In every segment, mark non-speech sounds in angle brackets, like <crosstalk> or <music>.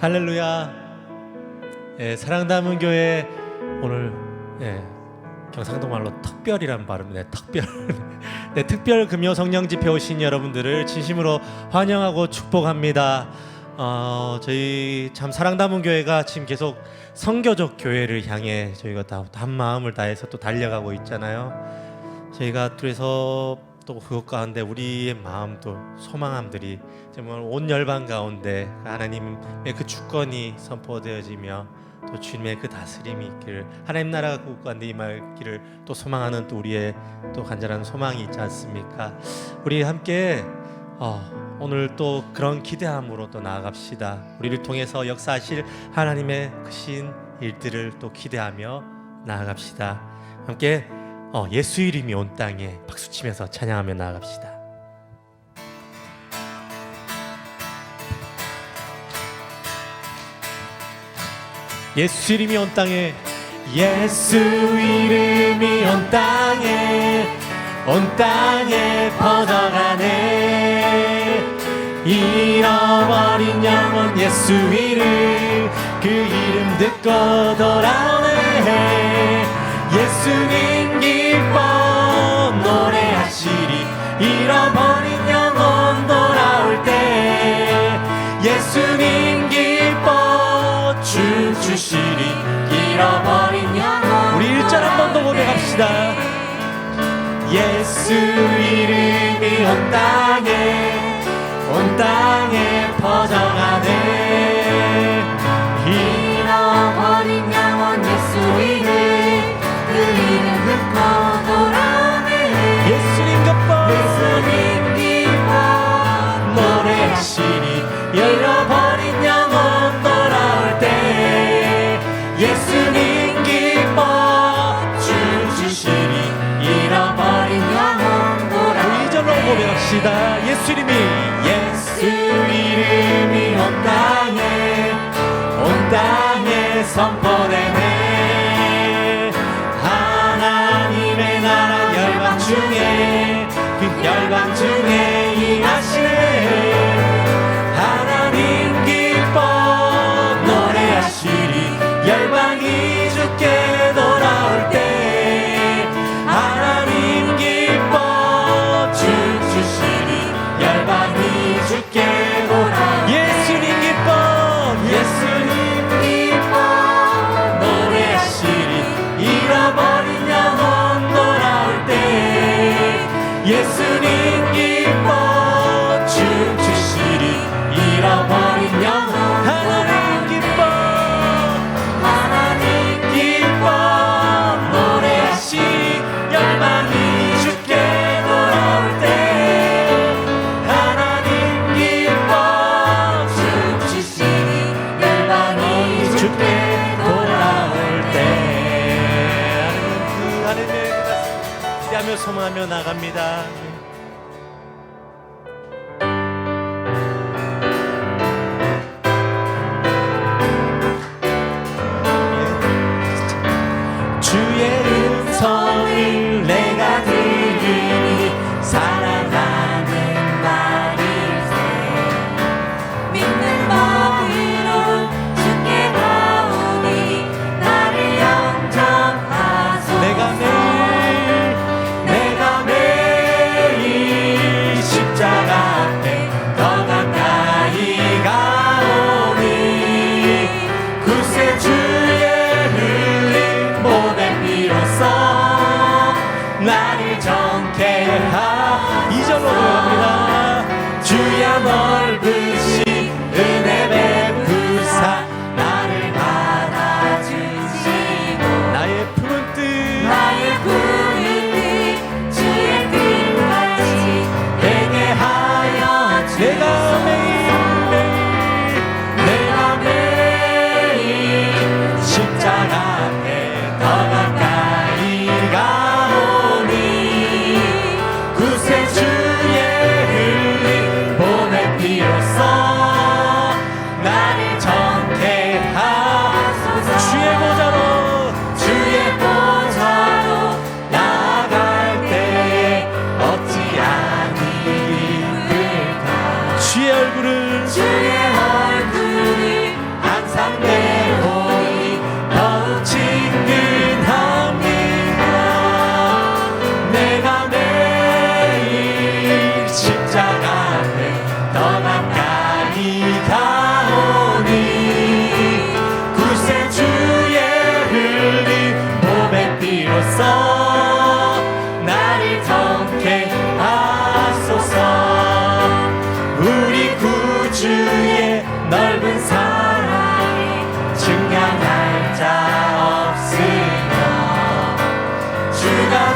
할렐루야. 예, 사랑 담은 교회 오늘 예, 경상도 말로 특별이란 발음이네. 특별. <laughs> 네, 특별 금요 성령 집회 오신 여러분들을 진심으로 환영하고 축복합니다. 어, 저희 참 사랑 담은 교회가 지금 계속 성교적 교회를 향해 저희가 다 한 마음을 다해서 또 달려가고 있잖아요. 저희가 그래서 또 그것 가운데 우리의 마음도 소망함들이 정말 온 열방 가운데 하나님의 그 주권이 선포되어지며 또 주님의 그 다스림이 있기를 하나님 나라가 그 가운데 임하기를 또 소망하는 또 우리의 또 간절한 소망이 있지 않습니까? 우리 함께 어, 오늘 또 그런 기대함으로 또 나아갑시다. 우리를 통해서 역사하실 하나님의 크신 일들을 또 기대하며 나아갑시다. 함께 어, 예수 이름이 온 땅에 박수 치면서 찬양하며 나아갑시다. 예수 이름이 온 땅에 예수 이름이 온 땅에 온 땅에 퍼져가네. 잃어버린 영혼 예수 이름 그 이름 듣고 돌아오네. 예수님 잃어버린 영혼 돌아올 때 예수님 기뻐 춤추시리. 잃어버린 영혼 우리 일절 한 번 더 고백합시다. 예수 이름이 온 땅에 온 땅에 퍼져가네. 잃어버린 영혼 선포되네. 하나님의 나라 열방 중에 그 열방 중에 소망하며 나갑니다. 주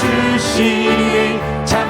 주신 참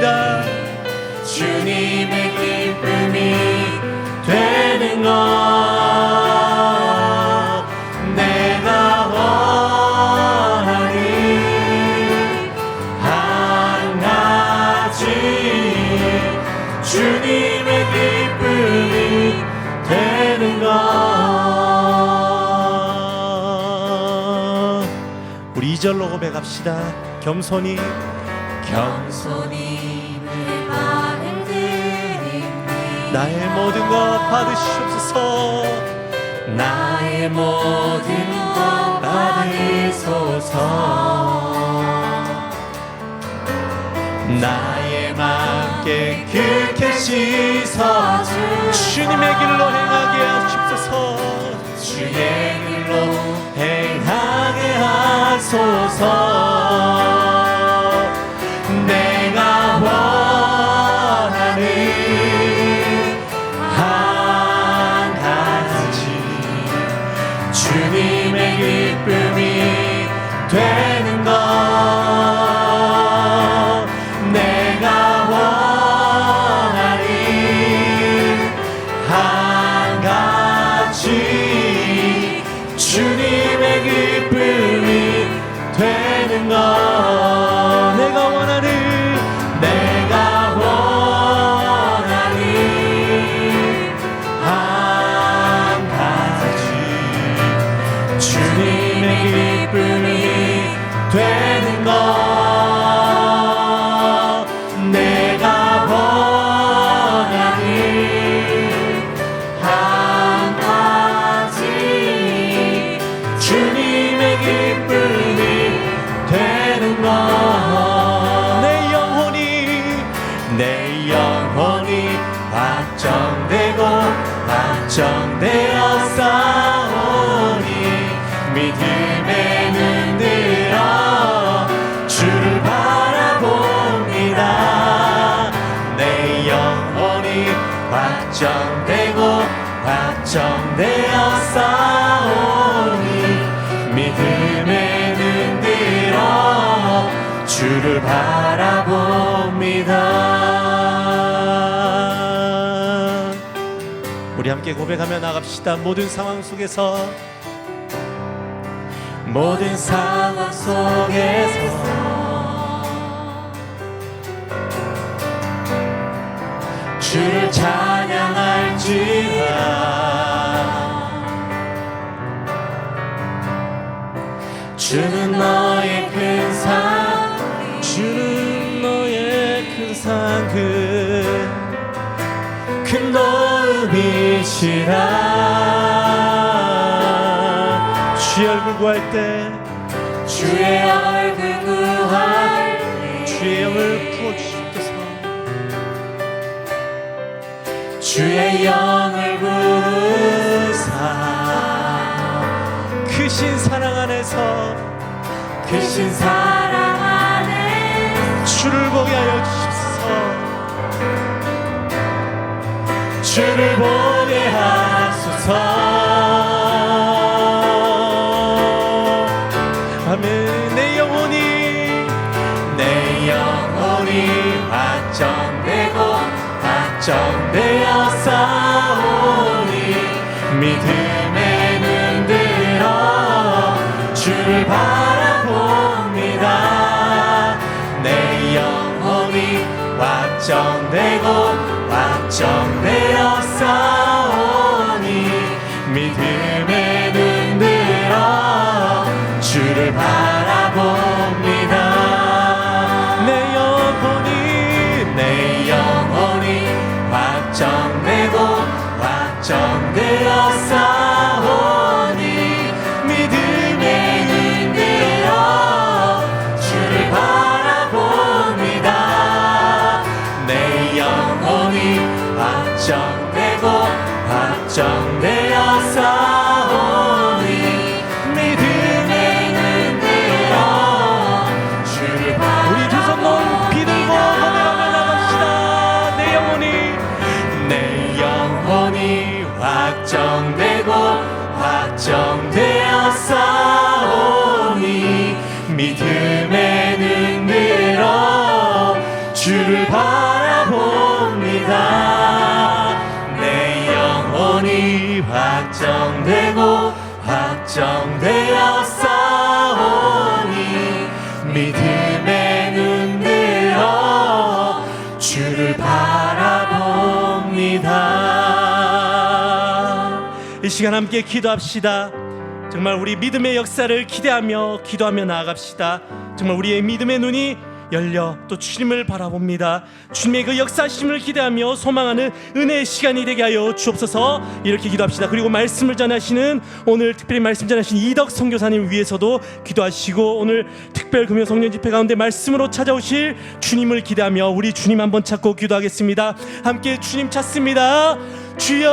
것입니다. 주님의 기쁨이 되는 것 내가 원하는 한 가지 주님의 기쁨이 되는 것 우리 2절로 고백합시다 겸손히 겸손히 내 말을 드립니다 나의 모든 것 받으시옵소서. 나의 모든 것 받으소서. 나의 마음 깨끗게 씻어 주님의 길로 행하게 하시옵소서. 주의 길로 행하게 하소서 주님의 기쁨이 되는 것 영원히 확정되고 확정되어 싸오니 믿음에 눈들어 주를 바라봅니다. 우리 함께 고백하며 나갑시다. 모든 상황 속에서 모든 상황 속에서. 주를 찬양할지라 주는 너의 큰 산. 주는 너의 큰산그큰 도움이시라. 주의 얼굴 구할 때 주의 얼굴 구할 때 주의 영을 부어주 주의 영을 부으사. 크신 사랑 안에서 크신 사랑 안에 주를 보게 하여 주십소서 주를 보게 하소서. 아멘. 내 영혼이 내 영혼이 확정되고 싸우니 믿음에 눈들어 주를 바라봅니다. 내 영혼이 확정되고 확정되어 싸우니 믿음에 눈들어 주를 바라 확정되고 확정되어 싸우니 믿음에 눈들어 주를 바라봅니다. 이 시간 함께 기도합시다. 정말 우리 믿음의 역사를 기대하며 기도하며 나아갑시다. 정말 우리의 믿음의 눈이 열려 또 주님을 바라봅니다. 주님의 그 역사심을 기대하며 소망하는 은혜의 시간이 되게 하여 주옵소서. 이렇게 기도합시다. 그리고 말씀을 전하시는 오늘 특별히 말씀 전하신 이덕 선교사님 위해서도 기도하시고 오늘 특별 금요 성령 집회 가운데 말씀으로 찾아오실 주님을 기대하며 우리 주님 한번 찾고 기도하겠습니다. 함께 주님 찾습니다. 주여